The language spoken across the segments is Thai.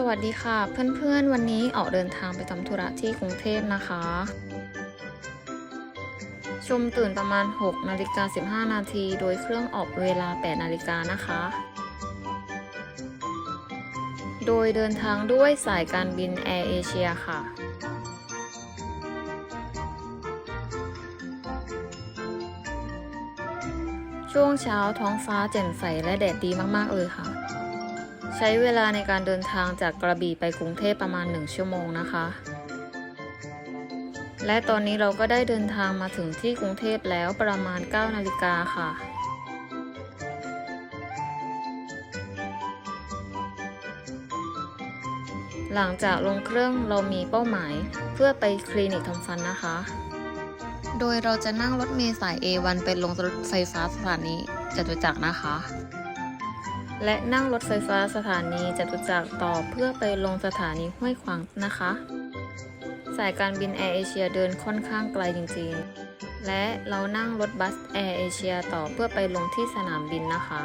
สวัสดีค่ะ เพื่อนๆ วันนี้ออกเดินทางไปทำธุระที่กรุงเทพนะคะ ชมตื่นประมาณ 6 นาฬิกา 15 นาที โดยเครื่องออกเวลา 8 นาฬิกานะคะ โดยเดินทางด้วยสายการบินแอร์เอเชียค่ะช่วงเช้าท้องฟ้าแจ่มใสและแดดดีมาก ๆ เลยค่ะ ใช้เวลาในการเดินทางจากกระบี่ไปกรุงเทพประมาณ 1 ชั่วโมงนะคะ และตอนนี้เราก็ได้เดินทางมาถึงที่กรุงเทพแล้วประมาณ 9 นาฬิกาค่ะหลังจากลงเครื่องเรามีเป้าหมายเพื่อไปคลินิกทำฟันนะคะ โดยเราจะนั่งรถเมล์สาย A1 ไปลงรถไฟฟ้าสถานีจตุจักรนะคะ และนั่งรถไฟฟ้าสถานีจตุจักรต่อเพื่อไปลงสถานีห้วยขวางนะคะ สายการบินแอร์เอเชียเดินค่อนข้างไกลจริงๆ และเรานั่งรถบัสแอร์เอเชียต่อเพื่อไปลงที่สนามบินนะคะ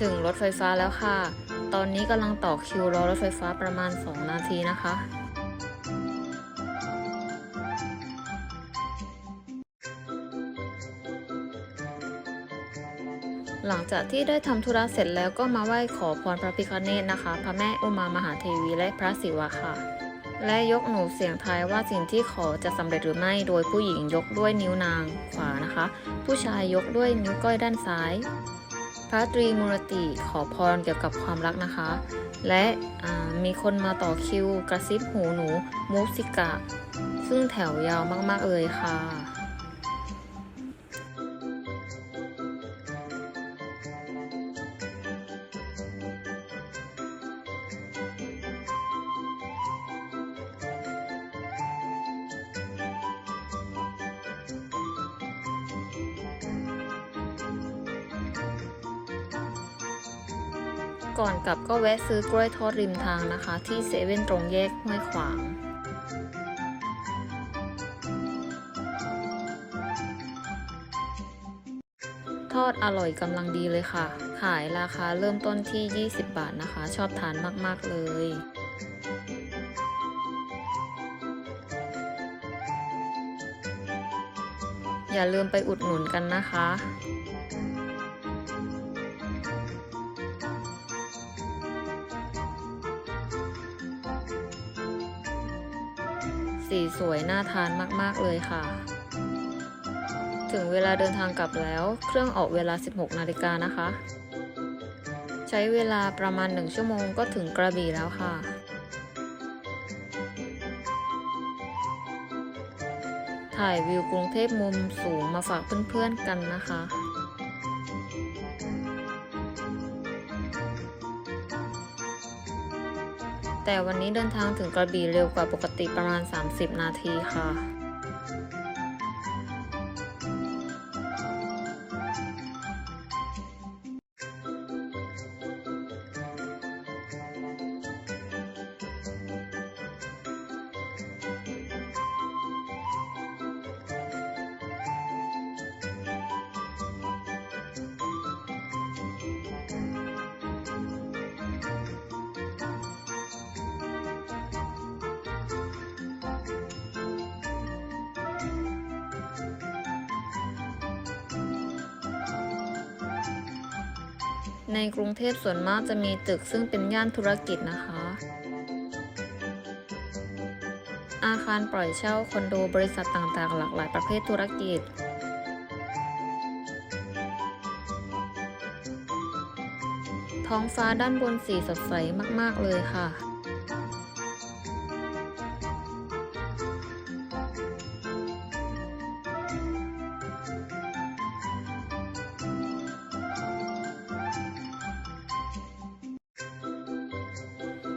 ถึงรถไฟฟ้าแล้วค่ะ ตอนนี้กำลังต่อคิวรอรถไฟฟ้าประมาณ 2 นาทีนะคะหลังจากที่ได้ทำธุระเสร็จแล้วก็มาไหว้ขอพรพระพิฆเนศนะคะ พระแม่อุมามหาเทวีและพระศิวะค่ะ และยกหนูเสียงทายว่าสิ่งที่ขอจะสำเร็จหรือไม่ โดยผู้หญิงยกด้วยนิ้วนางขวานะคะ ผู้ชายยกด้วยนิ้วก้อยด้านซ้าย ระตรีมูรติขอพรเกี่ยวกับความรักนะคะ และมีคนมาต่อคิวกระซิบหูหนูมูสิกะ ซึ่งแถวยาวมากๆเลยค่ะ ก่อนกลับก็แวะซื้อกล้วยทอดริมทางนะคะ ที่เซเว่นตรงแยกห้วยขวางทอดอร่อยกำลังดีเลยค่ะ ขายราคาเริ่มต้นที่ 20 บาทนะคะ ชอบทานมาก ๆ เลย อย่าลืมไปอุดหนุนกันนะคะ สีสวยน่าทานมากๆเลยค่ะ ถึงเวลาเดินทางกลับแล้ว เครื่องออกเวลา 16 นาฬิกานะคะ ใช้เวลาประมาณ 1 ชั่วโมงก็ถึงกระบี่แล้วค่ะ ถ่ายวิวกรุงเทพมุมสูงมาฝากเพื่อนๆกันนะคะ แต่วันนี้เดินทางถึงกระบี่เร็วกว่าปกติประมาณ 30 นาทีค่ะ ในกรุงเทพส่วนมากจะมีตึกซึ่งเป็นย่านธุรกิจนะคะ อาคารปล่อยเช่าคอนโดบริษัทต่างๆ หลากหลายประเภทธุรกิจท้องฟ้าด้านบนสีสดใสมาก ๆ เลยค่ะ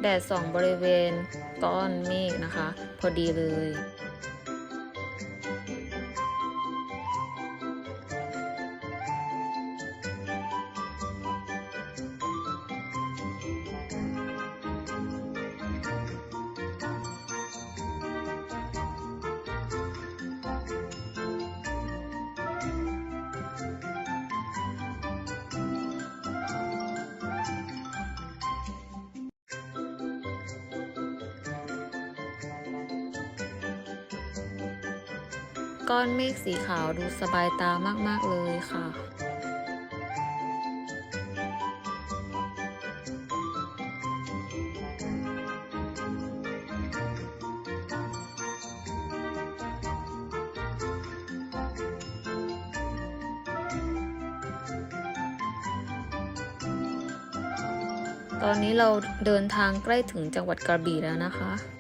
แดดส่องบริเวณก้อนเมฆนะคะ พอดีเลย ก้อนเมฆสีขาวดูสบายตามาก ๆ เลยค่ะ ตอนนี้เราเดินทางใกล้ถึงจังหวัดกระบี่แล้วนะคะ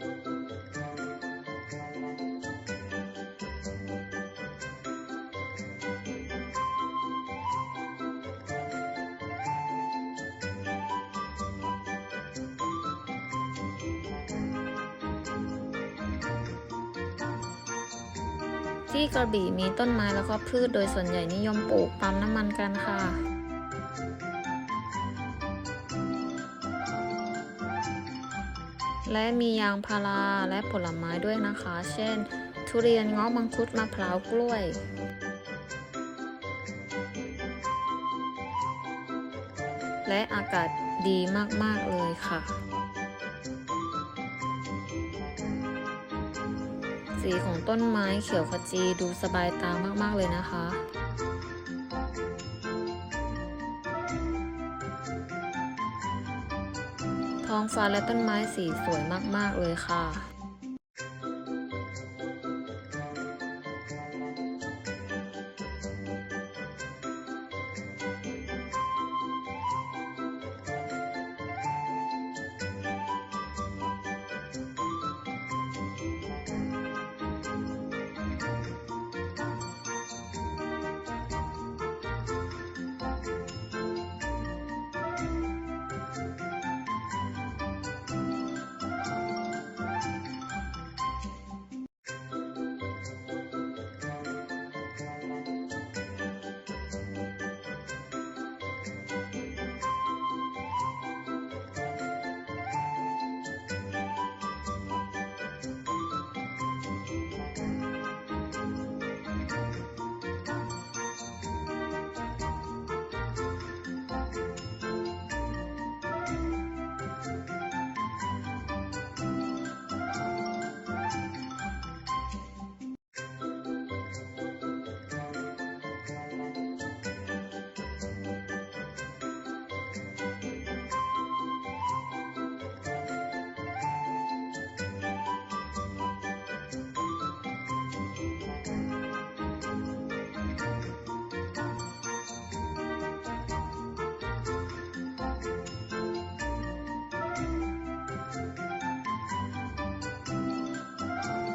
ที่กระบี่มีต้นไม้แล้วก็พืชโดยส่วนใหญ่นิยมปลูกปั๊มน้ำมันกันค่ะและมียางพาราและผลไม้ด้วยนะคะ เช่น ทุเรียนเงาะมังคุดมะพร้าวกล้วย และอากาศดีมาก ๆ เลยค่ะ สีของต้นไม้เขียวขจีดูสบายตามาก ๆ เลยนะคะ ท้องฟ้าและต้นไม้สีสวยมาก ๆ เลยค่ะ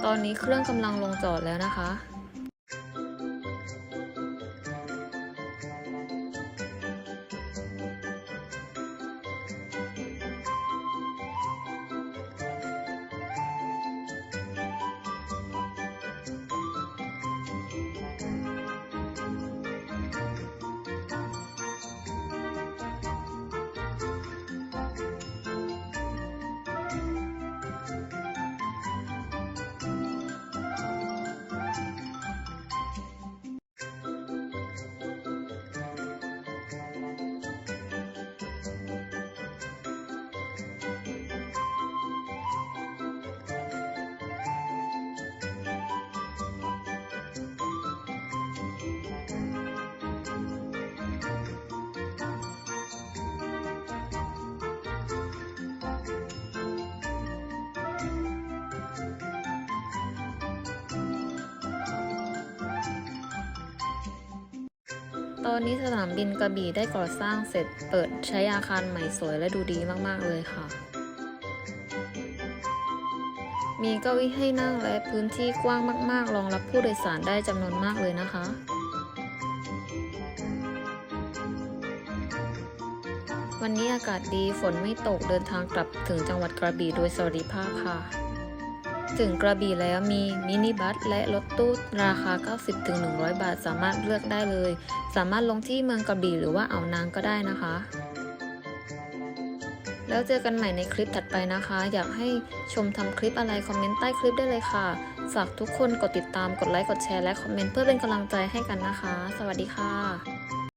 ตอนนี้เครื่องกำลังลงจอดแล้วนะคะ อนนี้สนามบินกระบี่ได้ก่อสร้างเสร็จเปิดใช้อาคารใหม่สวยและดูดีมากๆเลยค่ะ มีเก้าอี้ให้นั่งและพื้นที่กว้างมาก ๆ รองรับผู้โดยสารได้จำนวนมากเลยนะคะ วันนี้อากาศดีฝนไม่ตกเดินทางกลับถึงจังหวัดกระบี่โดยสวัสดิภาพค่ะ ถึงกระบี่แล้วมีมินิบัสและรถตู้ราคา 90-100 บาท สามารถเลือกได้เลย สามารถลงที่เมืองกระบี่หรือว่าอ่าวนางก็ได้นะคะ แล้วเจอกันใหม่ในคลิปถัดไปนะคะ อยากให้ชมทำคลิปอะไรคอมเมนต์ใต้คลิปได้เลยค่ะ ฝากทุกคนกดติดตามกดไลค์กดแชร์และคอมเมนต์เพื่อเป็นกำลังใจให้กันนะคะ สวัสดีค่ะ